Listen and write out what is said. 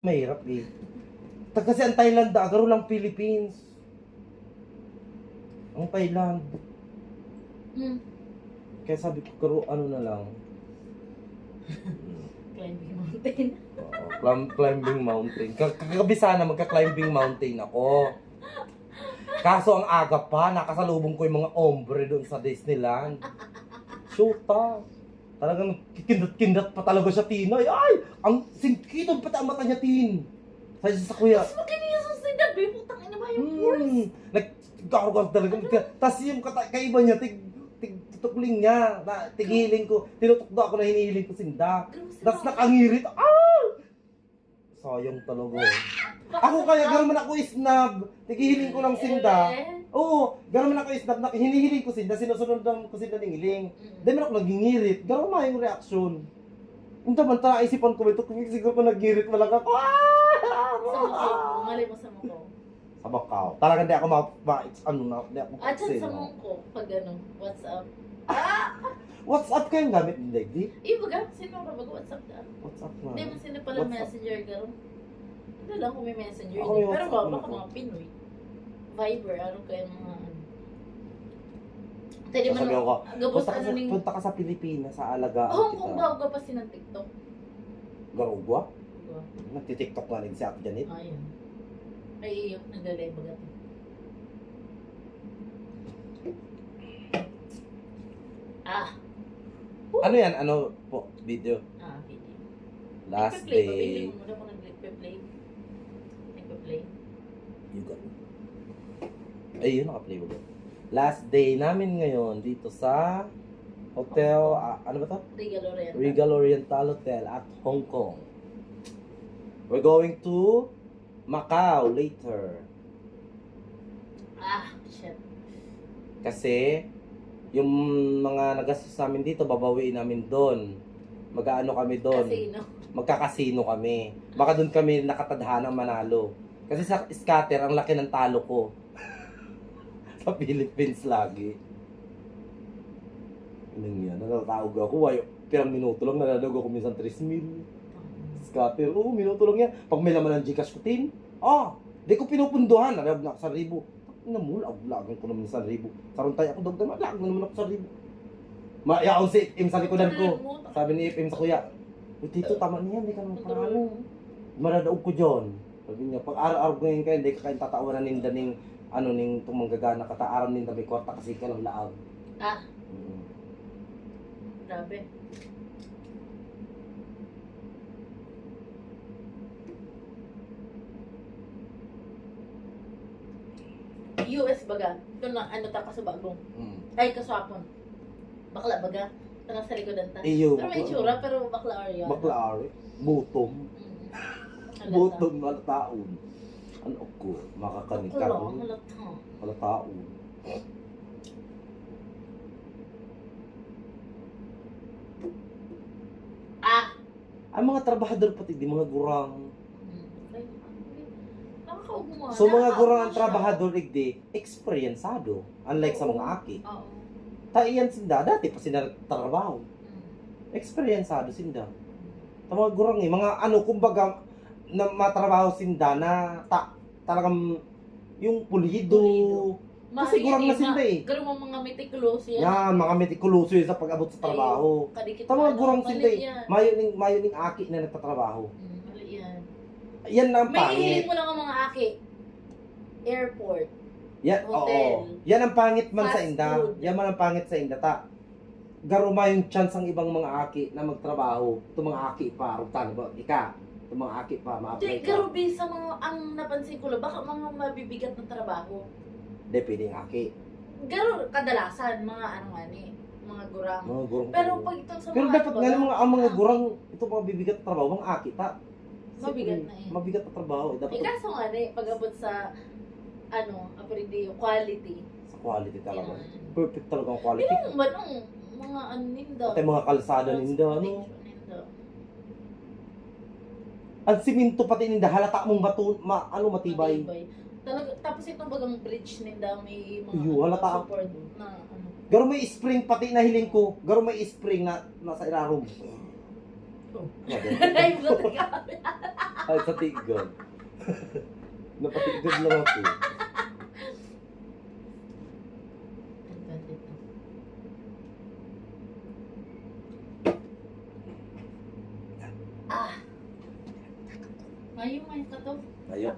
Mahirap eh. Kasi ang Thailand, ah, agaro lang Philippines. Ang Thailand. Hmm. Kaya sabi ko, garo ano na lang. Climbing mountain. Oo, clim- climbing mountain. Ka- Kakabisa na magka-climbing mountain ako. Kaso ang aga pa, nakasalubong ko yung mga ombre doon sa Disneyland. Shoota. Talagang kindat-kindat pa talaga siya, Tina. Ay! Ang singkitod pati ang mata niya, Tin. Sabi sa kuya, Mas makinig sa sinabi, putang ina ba yung force? Hmm. Nagkakaroon talaga. Tapos yung kata- kaiba niya, tig, tutukling niya. Na, tigiling ko. Tinutukdo ako na hinihiling ko sinda. Tapos nakangirit. Ah! Sayang talaga. Ako kaya gano'n man ako isnab. Tigihiling ko lang sinda. Oo, gano'n man ako isnab. Na, hinihiling ko sinda. Sinusunod lang ko sinda ng hiling. Mm. Dahil man ako nagingirit. Gano'n man yung reaksyon. Yung taman, isipan ko ito. Kung siguro ko nagirit mo lang ako. Sa mukha, malay mo sa mukha. Sa Bakaw. Talagang di ako ma... ma ano na, di ako At sa mukha, pag ano, what's up? What's up kayong gamit ni Legdi? Eh, baga, sino ka baga what's up ka? What's up na? Hindi mo sila pala What's up? messenger garo. Hindi lang kung may messenger. Ako yung Pero WhatsApp ba, baka mga Pinoy. Viber, ano kaya mga ano. Pwede Sasabihan ko, na, gabos Punta ka, ano sa, ning... punta ka sa Pilipinas, sa alagaan Oh, kung bago ka pa si ng TikTok. Garugwa? Nagtitiktok na rin si Ate Janet. Ayun. Ay, yung naglalay baga. Ah, Ano yan? Ano po? Video? ah, video. Last Nagpe-play ba? Bili day. mo muna kung. Nagpe-play. You got it. Ay, yun, naka-play mo doon. Last day namin ngayon dito sa hotel, ah, ano ba to? Regal Oriental. Regal Oriental Hotel at Hong Kong. We're going to Macau later. Ah, shit. Kasi, yung mga nagastos namin dito, babawiin namin doon. Mag-ano kami doon. Kasi, no? Magkakasino kami. Baka doon kami nakatadhanang manalo. Kasi sa scatter, ang laki ng talo ko. sa Philippines lagi. Anong yan? Natatawag ako. Ay, pirang minuto lang, nalalag ako minsan 3 mil. Scatter, oo, minuto lang yan. Pag may laman ng Gcash ko, tin, ah, di ko pinupunduhan. Nalab na sa ribo. Na mo, lag-lagan ko naman sa ribo. Saruntay ako, dagdag, lag na naman ako sa ribo. Mayaon si Im sa likodan ko. Sabi ni Im sa kuya, Uy, tito, tama na yan, di ka naman paralo. Maradaog ko dyan. Sabi niya, pag araw-araw ko ngayon kayo, hindi ka kayong tatawanan ninda ning, ano, ning tumanggagana, kataaran ninda may kwarta kasi ka lang laag. Ah, Mm. grabe. Baga. Ito na, ano ta kasubagong. Mm. Ay, kaswapon. Bakla baga. Na sa likodan ta. Iyo, Pero may itsura, pero bakla or yun. Bakla ari, butom. Mm. Butom na taon. Ano ko, Bakla, makakanikaro. halata. Wala taon. Ah! Ang mga trabahador pati, di mga gurang. So mga gurang ang trabahador, igdi, experiencado. Unlike sa mga aki. Oo. Taiyan sinda, dati pa sila trabaho. Mm. Experiencado sinda. Sa mga gurang eh, mga ano, kumbaga, na matrabaho sinda na ta, talagang yung pulido. Kasi gurang na sila eh. Garo mo mga meticulous yan. Yan, mga metikuloso yun sa pag-abot sa trabaho. Kadikit Sa mga gurang sila eh. yan. Mayo ning, mayo ning aki na nagtatrabaho. Mm, yan. Yan ang May pangit. hihiling mo lang ang mga aki. Airport. Yan, Hotel. oo. Yan ang pangit man sa Fast inda. food. Yan man ang pangit sa inda. Ta, garuma yung chance ang ibang mga aki na magtrabaho. Ito mga aki pa, rutan ba? Ika, ito mga aki pa, ma-apply Di, ka. garo sa mga, ang napansin ko lang, baka mga mabibigat na trabaho. Hindi, pwedeng aki. Garo kadalasan, mga ano nga ni, mga gurang. Mga gurang. Pero pag ito sa Pero mga dapat ano, nga mga, ang mga gurang, ito mga bibigat na trabaho, mga aki, ta. Mabigat na eh. Mabigat na trabaho. eh. Dapat Eh kaso nga ni, pag-abot sa, ano, aprendiyo, quality. sa quality talaga. Yan. Perfect talaga ang quality. Pinong ba nung mga ano ninda? Pati mga kalsada ninda, ano. Ang siminto pati ninda, halata mong bato, ma, ano, matibay. Talaga, tapos itong bagang bridge ninda may mga Iyo, halata. support na ano. Garo may spring pati na hiling ko. Garo may spring na nasa ilarom. Ay, buti ka. Ay, sa tigod. Napatigod lang ako. Ah. Ngayon, ngayon ka to. Ayun.